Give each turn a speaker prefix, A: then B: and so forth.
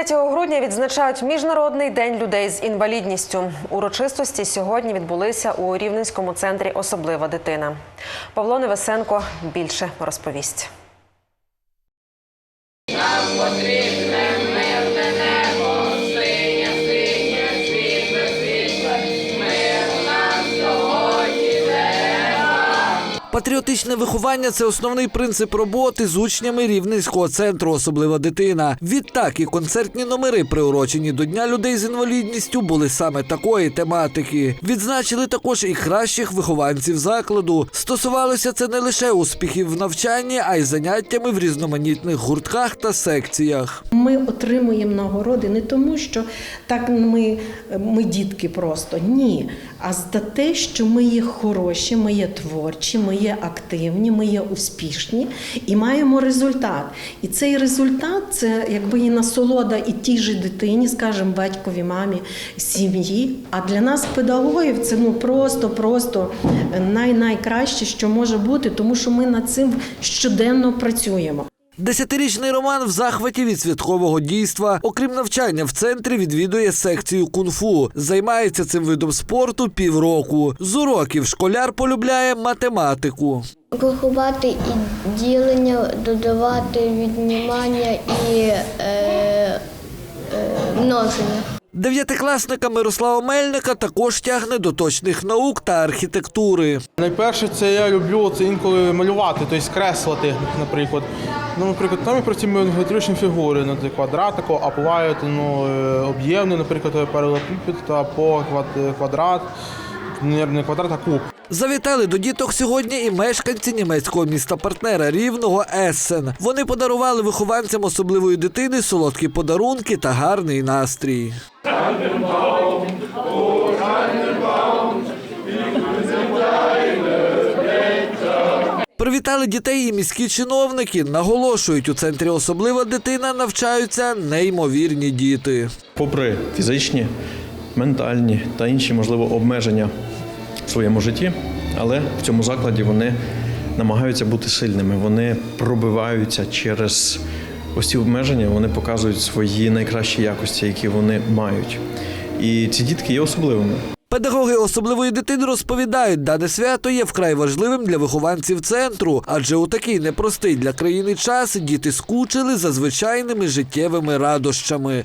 A: 23 грудня відзначають Міжнародний день людей з інвалідністю. Урочистості сьогодні відбулися у Рівненському центрі Особлива дитина. Павло Невесенко більше розповість.
B: Патріотичне виховання це основний принцип роботи з учнями рівненського центру, особлива дитина. Відтак і концертні номери, приурочені до Дня людей з інвалідністю, були саме такої тематики. Відзначили також і кращих вихованців закладу. Стосувалося це не лише успіхів в навчанні, а й заняттями в різноманітних гуртках та секціях.
C: Ми отримуємо нагороди не тому, що так ми, ми дітки просто ні. А за те, що ми є хороші, ми є творчі, ми є активні, ми є успішні і маємо результат. І цей результат це якби і насолода і тій же дитині, скажімо, батькові, мамі, сім'ї. А для нас, педагогів, це ну просто, просто най-найкраще, що може бути, тому що ми над цим щоденно працюємо.
B: Десятирічний Роман в захваті від святкового дійства. Окрім навчання, в центрі відвідує секцію кунг-фу. Займається цим видом спорту півроку. З уроків школяр полюбляє математику.
D: Рахувати і ділення, додавати віднімання і е, е, множення.
B: Дев'ятикласника Мирослава Мельника також тягне до точних наук та архітектури.
E: Найперше, це я люблю це інколи малювати, тобто креслити, наприклад. Ну, наприклад, там я працюю геометричні фігури, ну, це квадратику, а бувають ну, е, об'ємні, наприклад, паралелепіпед та по квад- квадрат, не квадрат, а куб.
B: Завітали до діток сьогодні і мешканці німецького міста партнера рівного Ессен. Вони подарували вихованцям особливої дитини солодкі подарунки та гарний настрій. Привітали дітей і міські чиновники. Наголошують, у центрі особлива дитина навчаються неймовірні діти.
F: попри фізичні, ментальні та інші, можливо, обмеження своєму житті, але в цьому закладі вони намагаються бути сильними. Вони пробиваються через ось ці обмеження, вони показують свої найкращі якості, які вони мають. І ці дітки є особливими.
B: Педагоги особливої дитини розповідають, дане свято є вкрай важливим для вихованців центру, адже у такий непростий для країни час діти скучили за звичайними життєвими радощами.